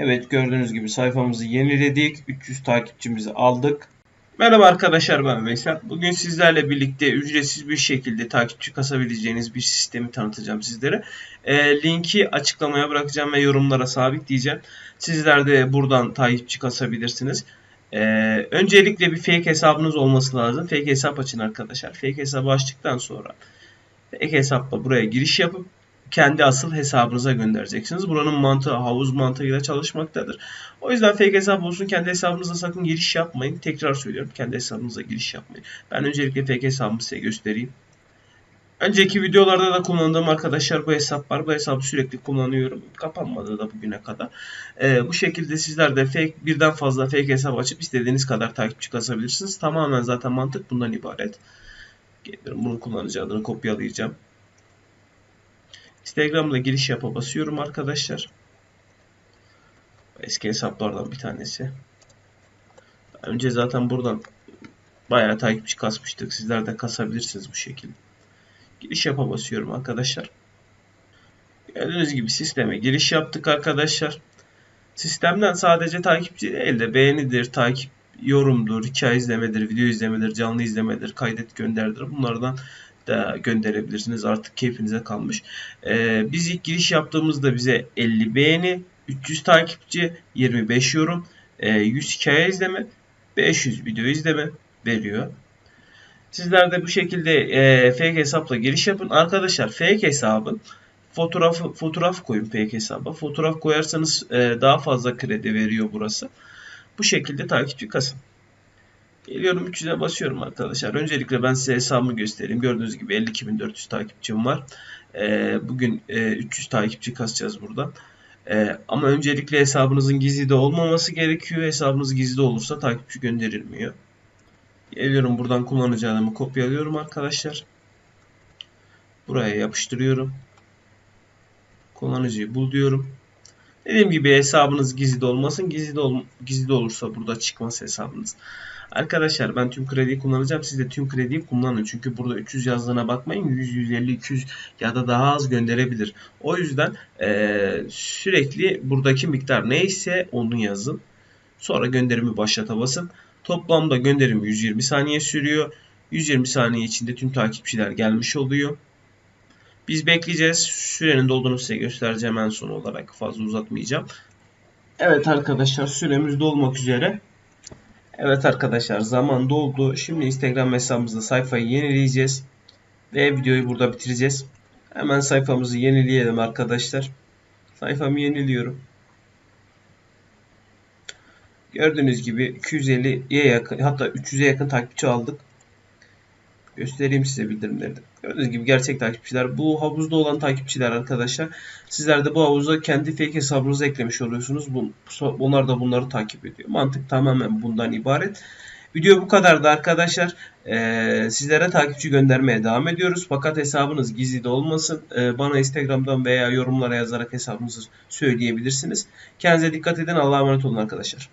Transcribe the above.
Evet gördüğünüz gibi sayfamızı yeniledik. 300 takipçimizi aldık. Merhaba arkadaşlar ben Veysel. Bugün sizlerle birlikte ücretsiz bir şekilde takipçi kasabileceğiniz bir sistemi tanıtacağım sizlere. E, linki açıklamaya bırakacağım ve yorumlara sabitleyeceğim. Sizler de buradan takipçi kasabilirsiniz. E, öncelikle bir fake hesabınız olması lazım. Fake hesap açın arkadaşlar. Fake hesabı açtıktan sonra fake hesapla buraya giriş yapıp kendi asıl hesabınıza göndereceksiniz. Buranın mantığı havuz mantığıyla çalışmaktadır. O yüzden fake hesap olsun kendi hesabınıza sakın giriş yapmayın. Tekrar söylüyorum kendi hesabınıza giriş yapmayın. Ben öncelikle fake hesabımı size göstereyim. Önceki videolarda da kullandığım arkadaşlar bu hesap var. Bu hesabı sürekli kullanıyorum. Kapanmadı da bugüne kadar. Ee, bu şekilde sizler de fake birden fazla fake hesap açıp istediğiniz kadar takipçi kasabilirsiniz. Tamamen zaten mantık bundan ibaret. Geliyorum bunun kullanıcı kopyalayacağım. Instagram'da giriş yapa basıyorum arkadaşlar. Eski hesaplardan bir tanesi. Önce zaten buradan bayağı takipçi kasmıştık. Sizler de kasabilirsiniz bu şekilde. Giriş yapa basıyorum arkadaşlar. Gördüğünüz gibi sisteme giriş yaptık arkadaşlar. Sistemden sadece takipçi değil de beğenidir, takip, yorumdur, hikaye izlemedir, video izlemedir, canlı izlemedir, kaydet gönderdir. Bunlardan da gönderebilirsiniz. Artık keyfinize kalmış. Ee, biz ilk giriş yaptığımızda bize 50 beğeni, 300 takipçi, 25 yorum, e, 100 hikaye izleme, 500 video izleme veriyor. Sizler de bu şekilde e, fake hesapla giriş yapın. Arkadaşlar fake hesabın fotoğrafı fotoğraf koyun fake hesaba. Fotoğraf koyarsanız e, daha fazla kredi veriyor burası. Bu şekilde takipçi kasın. Geliyorum 300'e basıyorum arkadaşlar. Öncelikle ben size hesabımı göstereyim. Gördüğünüz gibi 52.400 takipçim var. Ee, bugün e, 300 takipçi kasacağız buradan. Ee, ama öncelikle hesabınızın gizli de olmaması gerekiyor. Hesabınız gizli olursa takipçi gönderilmiyor. Geliyorum buradan kullanıcı adımı kopyalıyorum arkadaşlar. Buraya yapıştırıyorum. Kullanıcıyı bul diyorum. Dediğim gibi hesabınız gizli de olmasın. Gizli ol gizli de olursa burada çıkmaz hesabınız. Arkadaşlar ben tüm krediyi kullanacağım. Siz de tüm krediyi kullanın. Çünkü burada 300 yazdığına bakmayın. 100, 150, 200 ya da daha az gönderebilir. O yüzden ee, sürekli buradaki miktar neyse onu yazın. Sonra gönderimi başlata basın. Toplamda gönderim 120 saniye sürüyor. 120 saniye içinde tüm takipçiler gelmiş oluyor. Biz bekleyeceğiz. Sürenin dolduğunu size göstereceğim en son olarak. Fazla uzatmayacağım. Evet arkadaşlar süremiz dolmak üzere. Evet arkadaşlar zaman doldu. Şimdi Instagram hesabımızda sayfayı yenileyeceğiz. Ve videoyu burada bitireceğiz. Hemen sayfamızı yenileyelim arkadaşlar. Sayfamı yeniliyorum. Gördüğünüz gibi 250'ye yakın hatta 300'e yakın takipçi aldık. Göstereyim size bildirimleri. Gördüğünüz gibi gerçek takipçiler. Bu havuzda olan takipçiler arkadaşlar. Sizler de bu havuza kendi fake hesabınızı eklemiş oluyorsunuz. Bunlar da bunları takip ediyor. Mantık tamamen bundan ibaret. Video bu kadardı arkadaşlar. Ee, sizlere takipçi göndermeye devam ediyoruz. Fakat hesabınız gizli de olmasın. Ee, bana Instagram'dan veya yorumlara yazarak hesabınızı söyleyebilirsiniz. Kendinize dikkat edin. Allah'a emanet olun arkadaşlar.